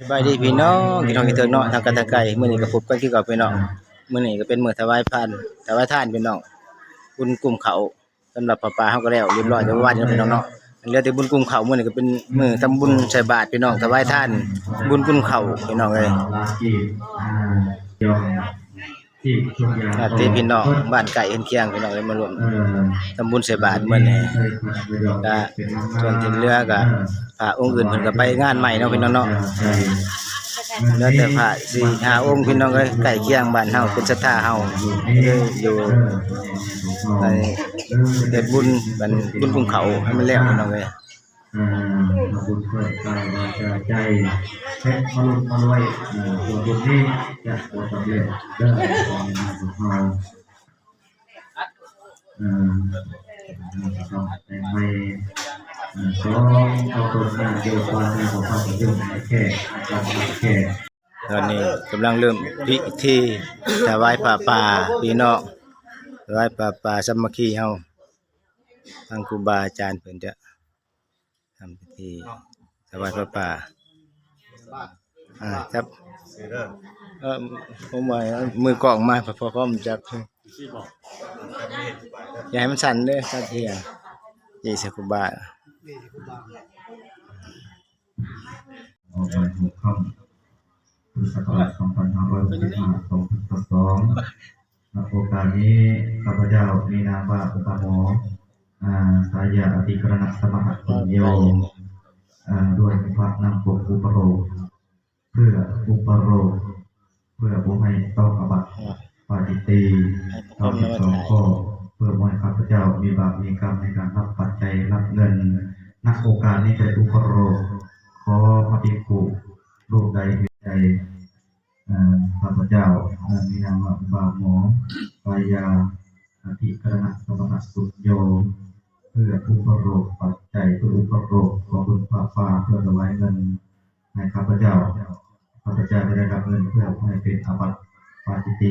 สบายดีพี่น้องพี่น้องที่เถิงเนาะทางกันทางไกลมื้อนี้ก็พบกันคือเก่าพี่น้องมื้อนี้ก็เป็นมื้อถวายพานถวายทานพี่น้องบุญกลุ่มเขาสำหรับป้าปลาเฮาก็แล้วเรียบร้อยจะว่าพี่น้องเนาะเหลือแต่บุญกลุ่มเขามื้อนี้ก็เป็นมื้อทำบุญใส่บาตรพี่น้องถวายทาน บุญกลุ่มเขาพี่น้องเอ้ย อ่ายองที่ทุกอย่างญาติพี่น้องบ้านไก่เฮือนเคียงพี่น้องเลยมารวมเออทำบุญใส่บาตรมื้อนี้ก็ส่วนที่เหลือก็พระองค์อื่นเพิ่นก็ไปงานใหม่เนาะพี่น้องเนาะแล้วแต่พระสี่ห้าองค์พี่น้องเอ้ยใกล้เคียงบ้านเฮาเป็นศรัทธาเฮาเลยอยู่ไปเฮ็ดบุญบันบุญภูเขาให้มันแล้วพี่น้องเอ้ยอ่า บุญเกิดกายวาจาใจเพชรมาลุมารวยเอ่อตัวบุญนี้จะประสบเร็จเด้อของเราเอ่อต้องแต่ไม่สองเอาตัวนาเดียวกันในของความเป็นอยู่ในแก่การแก่ตอนนี้กำลังเริ่มพิธีถวายผ้าป่าพี่น้องถวายผ้าป่าสมัคคีเฮาทางครูบาอาจารย์เพิ่นจะำพิธีถวายผ้าป่าอ่าครับเออผมว่ามือกล้องมาพอพร้อมจักอย่าให้มันสั่นเด้อครับเที่ยยี่สิบครูบาออกมาถูกเข้าพุทธศักราช2565 2022ณโอกาสนี้ข้าพเจ้ามีนามว่าอุปโม อ่าสายาอติกรณสมหปุญโยอ่าด้วยพระนามปกอุปโรกเพื่ออุปโรกเพื่อบุให้ต้องอบัติปาจิตตีต่อที่สองข้อเพื่อมให้ข้าพเจ้ามีบาปมีกรรมในการรับปัจจัยรับเงินณโอกาสนี้จะอุปโรกขอพระภิกขุรูปใดผิดใจเอ่อข้าพเจ้าเอ่อมีนามว่าบาหมอปายา อธิกรณะสมณสุญโย เพื่ออุปโรกปัจจัยเพื่ออุปโรกของบุญพระฟ้าเพื่อถวายเงินให้ข้าพเจ้าข้าพเจ้าจะได้รับเงินเพื่อให้เป็นอาบัติปาจิตตี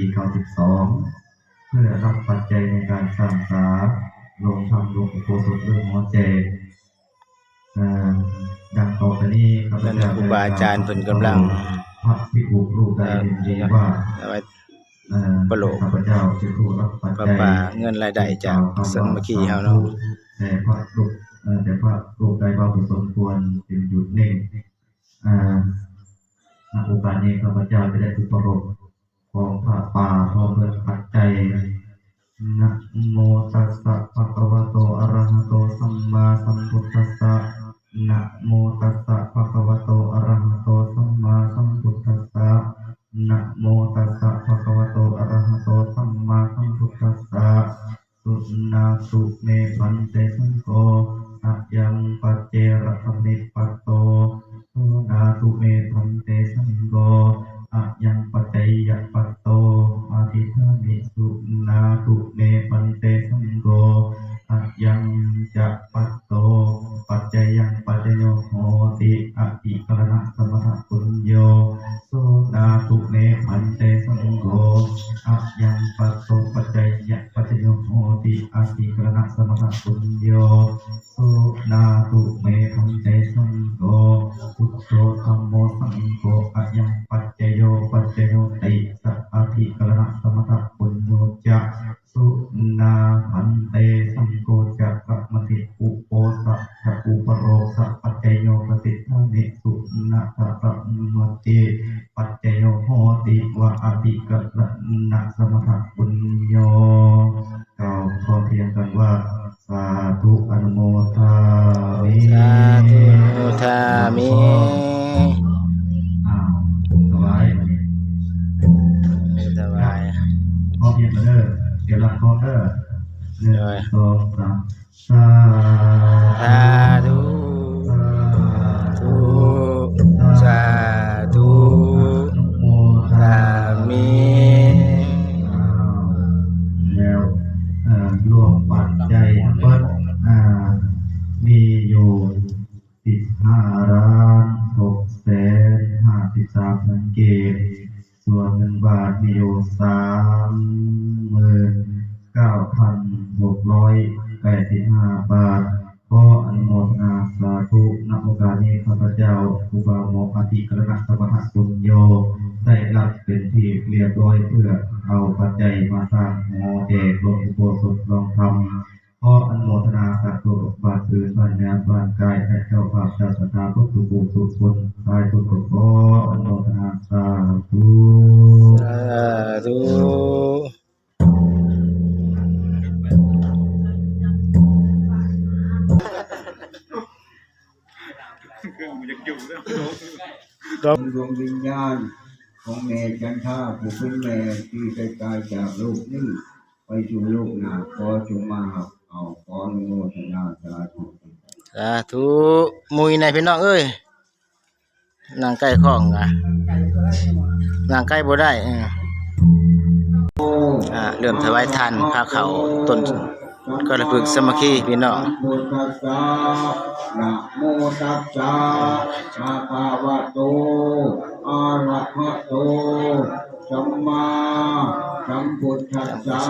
92เพื่อรับปัจจัยในการสร้างศาลลงทำลงอุโบสถเรื่องหัวใจอ่าดังต่อไปนี้ข้าพนั่นเจ้าครูบาอาจารย์เพิ่นกำลังพระภิกขุรูปใดเรียนว่าถวายเอ่อ ปะโลกข้าพเจ้าจะผู้รับปัจผ้าจัยป่าเงินรายได้จากสามัคคีเฮาเนาะแต่พระรูปเอ่อแต่พระรูปใดว่าผู้สมควรเป็นหยุดนิ่งอ่าณโอกาสนี้ข้าพเจ้าจะได้อุปโรกของพระป่าพร้อมด้วยปัจจัยนะโมตัสสะภะคะวะ ตุเมพันเตสังโฆอะยังปัจเจยปัตโตอาทิธามิสุนาตุเมพันเตสังโฆอะยังจะปัตโต ปัจจยังปัจจโยโหติอะติกรณะสมถะปุญโยโสนาตุเมพันเต นาพันเตสังโฆจะกะมติอุโปสะจะอุปโรสะปัจเจโยปฏิทานิสุนาตะระมติปัจเจโยโหติวะอะติกรณะสมถะปุญโยกล่าวพอเพียงกันว่า สาธุอนุโมทามิสาธุโมทามิ 85 บาทขออนุโมทนาสาธุณโอกาสนี้ข้าพเจ้าครูบาโมกอธิกรณะสมณะสุญโย ได้รับเป็นที่เรียบร้อยเพื่อเอาปัจจัยมาสร้างงอแจกลงอุโบสถลองทำขออนุโมทนาสาธุบาทอื่นบ้านน้ำบ้านกายและ ดวงวิญญาณ ของแม่จันทาผู้เป็นแม่ที่ได้ตายจากโลกนี้ไปสู่โลกหน้าขอจงมาเอาขออนุโมทนาสาธุสาธุมุยในพี่น้องเอ้ยนางใกล้ข้องอะนางใกล้บ่ได้เอออ่าเริ่มถวายทานพาเขาต้น ก็ระพึกษ์สามัคคีพี่น้องนะโมตัสสะนะโมตัสสะภะคะวะโตอะระหะโตสัมมาสัมพุทธัสสะ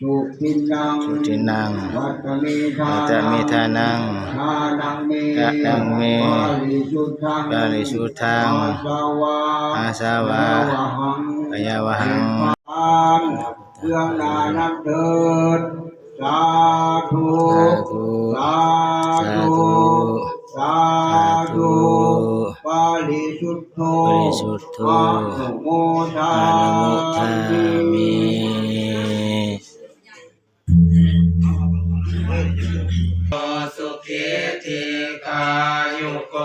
สุทินังสุทินังวัตเมธาวัตเมธานังทานังเมทานังเมปาริสุทธังปาริสุทธังอาสาวะอาสาวะหังปยาวหังทาน เครื่องนานับเถิดสาธุสาธุสาธุสาธุปาริสุทโธปาริสุทโธอะนุโมทาอานุโมทามิสุขิติกายุโก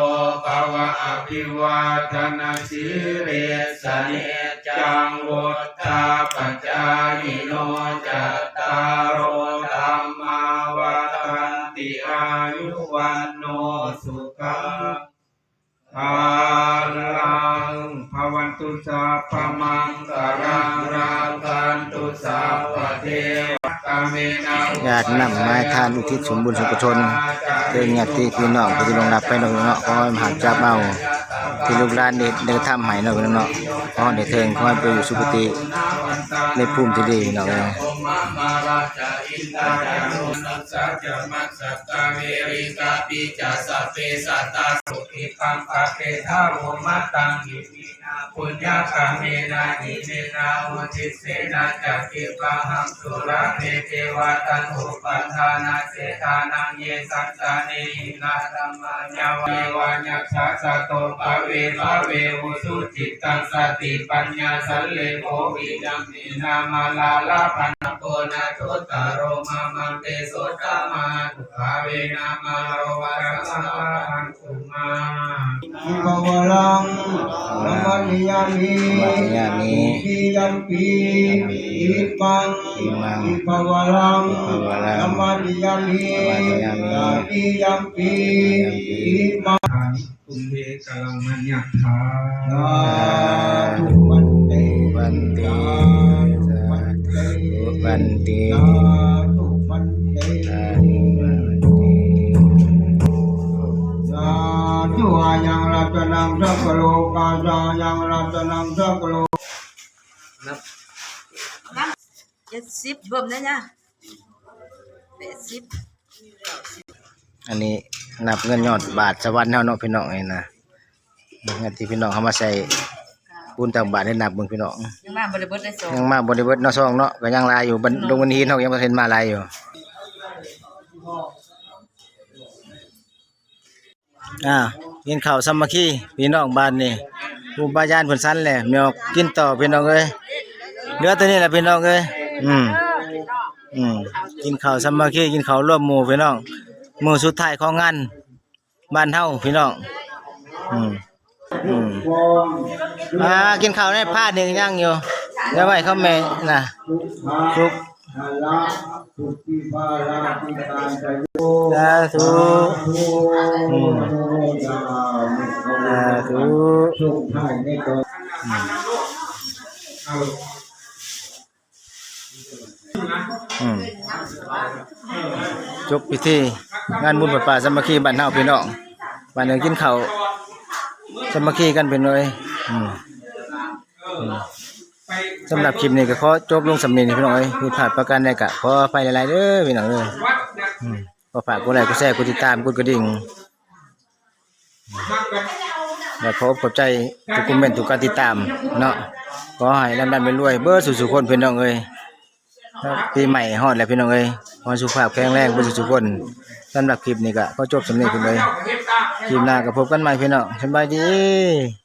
ภวะอภิวาทนาสิเรสเนจังวุฒาปจายโน จัตตารโอธรรมาวัฏันติอายุวันโนสุขังภาลังภวันตุสัพมังกรังรังกันตุสัพพเทวกาเมนาญาตินำไม้ทานอุทิศสมบุญสุขชนเรื่องญาติพี่น้องที่ลงรับไปเนาะเนาะขอให้มหาจ้าเมา ที่ลูกหลานได้ได้ทำให้เนาะเนาะขอให้ได้เทิงขอให้ไปอยู่สุคติในภูมิที่ดีเนาะเนาะ ปุญญาคาเมนาหิเมนาอุทิเสนาจักขิปะหังสุราเมเทวาตันอุปัฏฐานาเสธานังเยสัสสะเนหินาธัมมาญาวเยวาญัสสะสะโตปะเวปะเวอุสุจิตตังสติปัญญาสัลเลโกวิจัมเมนามาลาลาปันโกนาโทตโรมามันเตโสตมาตุภาเวนามาโรวะระสังคุมาอิภวลังนัมมันิยามินัมมันิยามิอิยัมปีอิปังอิมังอิภวลังอิภวลังนัมมันิยามินัมมันิยามิอิยัมปีอิมังตุมเบกลังมัญญัตถาสาธุวันเตวันติสาธุวันเตวันติ นังสัพพโลกาสายังรัตนังสัพพโลเจ็ดสิบรวมได้เนี่ยแปดสิบอันนี้นับเงินยอดบาทสวรรค์เฮาเนาะพี่น้องนี่นะเงินที่พี่น้องเฮามาใส่บุญต่างบาทได้นับเบิ่งพี่น้องยังมาบริบทได้สองยังมาบ่ได้เบิดเนาะซองเนาะก็ยังหลายอยู่บันดงวันนี้เฮายังบ่ทันมาหลายอยู่อ่า กินข้าวสามัคคีพี่น้องบ้านนี่ครูบาอาจารย์เพิ่นสั่นแหละแมวกินต่อพี่น้องเอ้ยเหลือตัวนี้แหละพี่น้องเอ้ยอืมอืมกินข้าวสามัคคีกินข้าวร่วมหมู่พี่น้องมือสุดท้ายของงานบ้านเฮาพี่น้องอืมอืมอ่ากินข้าวในผ้าหนึ่งย่างอยู่เดี๋ยวไว้เขาแม่น่ะทุก ละทุกทิพาลาทิการจโยสาธุสาธุช่วงท้ายในตนจบพิธีงานบุญประป่าสมัคคีบ้านเฮาพี่น้องบ้านหนึงกินข้าวสมัคคีกันเป็นเลยอืม สำหรับคลิปนี้ก็ขอจบลงสำเนียงพี่น้องเอ้ยผิดพลาดประการใดก็ขออภัยหลายๆเด้อพี่น้องเด้ออืมขอฝากกดไลค์กดแชร์กดติดตามกดกระดิ่งแบบและขอขอบใจทุกคอมเมนต์ทุกการติดตามเนาะขอให้ร่ำรวยรวยเบอร์สุขๆคนพี่น้องเอ้ยปีใหม่ฮอดแล้วพี่น้องเอ้ยขอสุขภาพแข็งแรงเบอร์สุขๆคนสำหรับคลิปนี้ก็ขอจบสำเนียงพี่น้องเอ้ยคลิปหน้าก็พบกันใหม่พี่น้องสบายดี